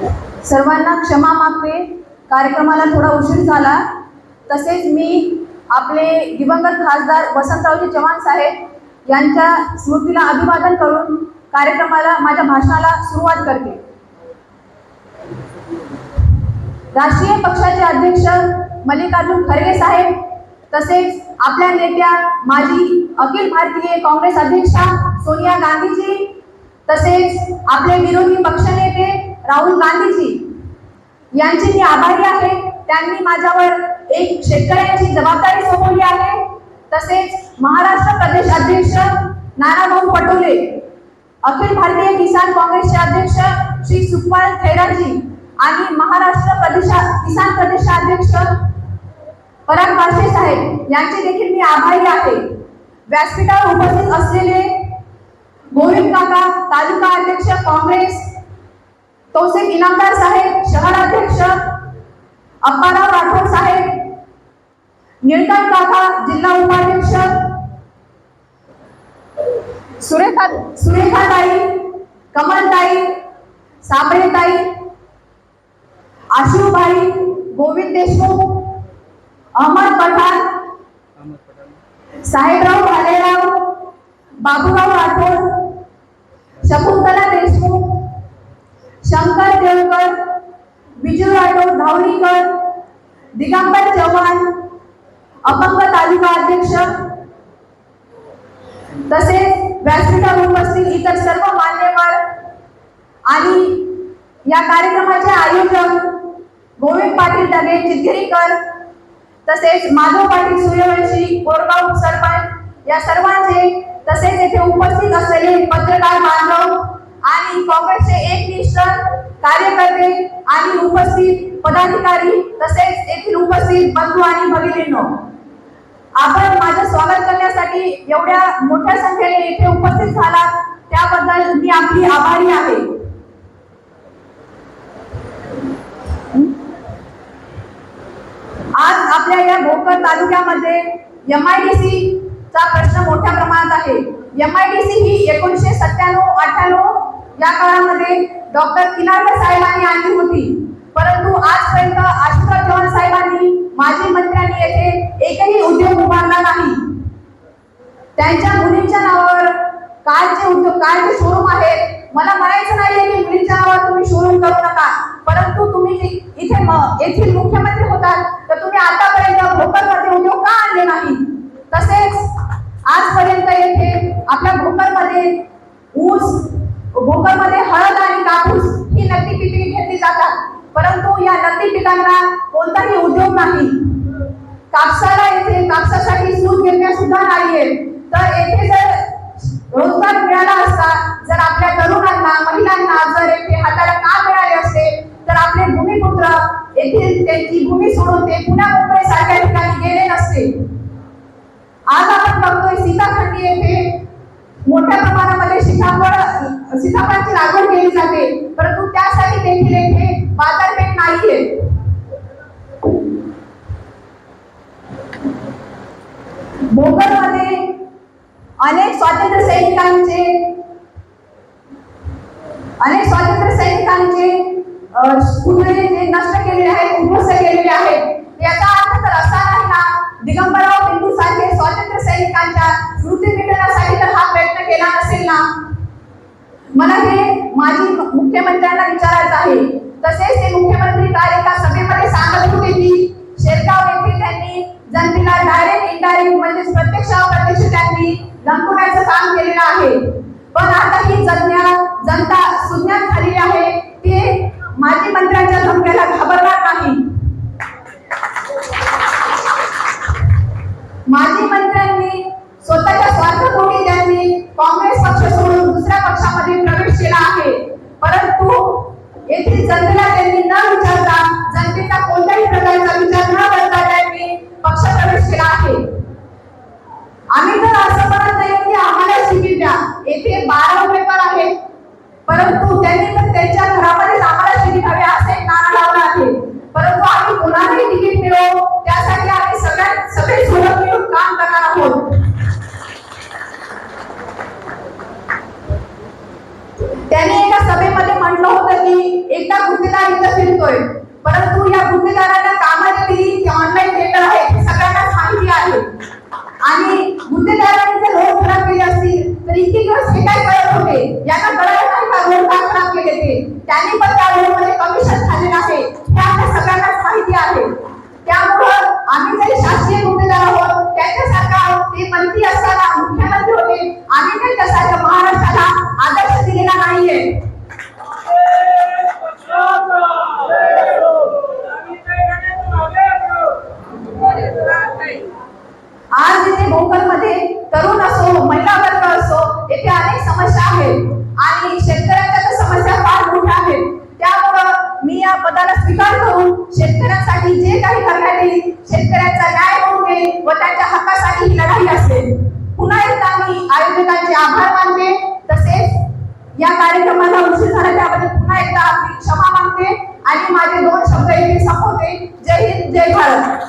सर्वांना क्षमा मागते. कार्यक्रमाला थोडा उशीर झाला. तसेच मी आपले दिवंगत खासदार वसंतरावजी चव्हाण साहेब यांच्या स्मृतीला अभिवादन करून कार्यक्रमाला माझ्या भाषणाला सुरुवात करते. राष्ट्रीय पक्षाचे अध्यक्ष मल्लिकार्जुन खरगे साहेब तसेच आपल्या नेत्या माजी अखिल भारतीय काँग्रेस अध्यक्षा सोनिया गांधीजी तसेच आपले विरोधी पक्षनेते राहुल गांधीजी यांची मी आभारी आहे त्यांनी माझ्यावर एक शेतकऱ्यांची जबाबदारी सोपवली आहे. तसेच महाराष्ट्र प्रदेश अध्यक्ष नानाभाऊ पटोले अखिल भारतीय किसान काँग्रेसचे अध्यक्ष श्री सुखपाल खैराजी आणि महाराष्ट्र प्रदेश किसान प्रदेशाध्यक्ष पराग भाषे साहेब यांचे देखील मी आभारी आहे. व्यासपीठावर उपस्थित असलेले गोविंद काका तालुका अध्यक्ष काँग्रेस तौसिफ इनामदार साहेब शहराध्यक्ष अप्पाराव राठोड साहेब निळकंठ काका जिल्हा उपाध्यक्ष सुरेखा सुरेखाताई कमलताई साबळेताई आशुबाई गोविंद देशमुख अहमद पठाण. साहेबराव भालेराव बाबूराव राठोड भावरीकर दिगंबर चव्हाण अपंग तालुका अध्यक्ष तसेच व्यासपीठावर उपस्थित इतर सर्व मान्यवर आणि या कार्यक्रमाचे आयोजक गोविंद पाटील डगे चितगिरीकर तसेच माधव पाटील सूर्यवंशी कोरगाव सरपंच या सर्वांचे तसेच येथे उपस्थित असलेले पत्रकार बांधव आणि काँग्रेसचे एकनिष्ठ कार्यकर्ते आणि उपस्थित पदाधिकारी तसेच येथील उपस्थित बंधू आणि भगिनींनो आपण माझं स्वागत करण्यासाठी एवढ्या मोठ्या संख्येने येथे उपस्थित झालात. त्याबद्दल मी आपली आभारी आहे. आज आपल्या या भोकर तालुक्यामध्ये एम आय डी सी चा प्रश्न मोठ्या प्रमाणात आहे. एम आय डी सी ही एकोणीसशे सत्त्याण्णव अठ्ठ्याण्णव या काळामध्ये डॉक्टर किनारकर साहेबांनी आणली होती. परंतु आजपर्यंत आशुतोष चव्हाण साहेबांनी माजी मंत्र्यांनी येथे एकही उद्योग उभारला नाही. त्यांच्या मुलींच्या नावावर कारचे उद्योग कारचे शोरूम आहेत मला म्हणायचं नाहीये की मुलींच्या नावावर तुम्ही शोरूम करू नका. परंतु तुम्ही इथे येथील मुख्यमंत्री होतात तर तुम्ही आतापर्यंत भोकरमध्ये उद्योग का आणले नाही तसेच आजपर्यंत येथे आपल्या भोकरमध्ये ऊस भोकरमध्ये हळद आणि कापूस ही नगदी पिके घेतली जातात परंतु पिकांना कोणताही उद्योग नाही. कापसाला येथे कापसासाठी सूत गिरण्या सुद्धा नाहीये तर येथे जर रोजगार मिळाला असता जर आपल्या तरुणांना महिलांना जर येथे हाताला काम मिळाले असते तर आपले भूमिपुत्र येथील त्यांची भूमी सोडून ते पुण्या मुंबई सारख्या ठिकाणी गेले नसते. आज आपण बघतोय सीताखंडी येथे मोठ्या प्रमाणामध्ये सीताफळ सीताफळाची लागवड केली जाते. परंतु त्यासाठी देखील येथे बाजार नाहीये भोकरमध्ये अनेक स्वातंत्र्य सैनिकांचे अनेक स्वातंत्र्य सैनिकांचे पुतळे जे नष्ट केलेले आहेत उद्ध्वस्त केलेले आहेत. याचा अर्थ तर असा नाही ना दिगंबरराव बिंदू सारखे स्वातंत्र्य सैनिकांच्या स्मृती मिटवण्यासाठी तर हा प्रयत्न केला नसेल ना? मला हे माजी मुख्यमंत्र्यांना त्यांनी काम केलेलं आहे. पण आता ही जज्ञा जनता सुज्ञात झालेली आहे. ते माजी मंत्र्यांच्या धमक्याला घाबरणार नाही. माजी मंत्र्यांनी स्वतःच्या स्वार्थपोटी त्यांनी काँग्रेस पक्ष सोडून दुसऱ्या पक्षामध्ये प्रवेश केला आहे. परंतु येथील जनतेला त्यांनी न येथे बारा उमेदवार आहेत. परंतु त्यांनी तर त्यांच्या घरामध्येच आम्हाला शिरी हवे असे नारा लावला आहे. परंतु आम्ही कोणालाही तिकीट मिळवू त्यासाठी आम्ही सगळ्यात सगळे सोबत मिळून काम करणार आहोत. त्याने एका सभेमध्ये म्हणलं होतं की एकदा गुन्हेगार इथं फिरतोय. परंतु या गुन्हेगारांना कामाची ऑनलाईन टेंडर आहे सगळ्यांना माहिती आहे. आणि गुन्हेगारांनी तीन तीन वर्ष शिकाय होते? यांना कळत नाही का रोड काम केले त्यांनी पण त्या रोडमध्ये कमिशन झालेलं आहे. हे आपल्या सगळ्यांनाच माहिती आहे. हक्कासाठी ही लढाई असेल. पुन्हा एकदा मी आयोजकांचे आभार मानते. तसेच या कार्यक्रमाला उशीर झाला त्याबद्दल पुन्हा एकदा आपली क्षमा मागते. आणि माझे दोन शब्द इथे संपवते. जय हिंद जय भारत.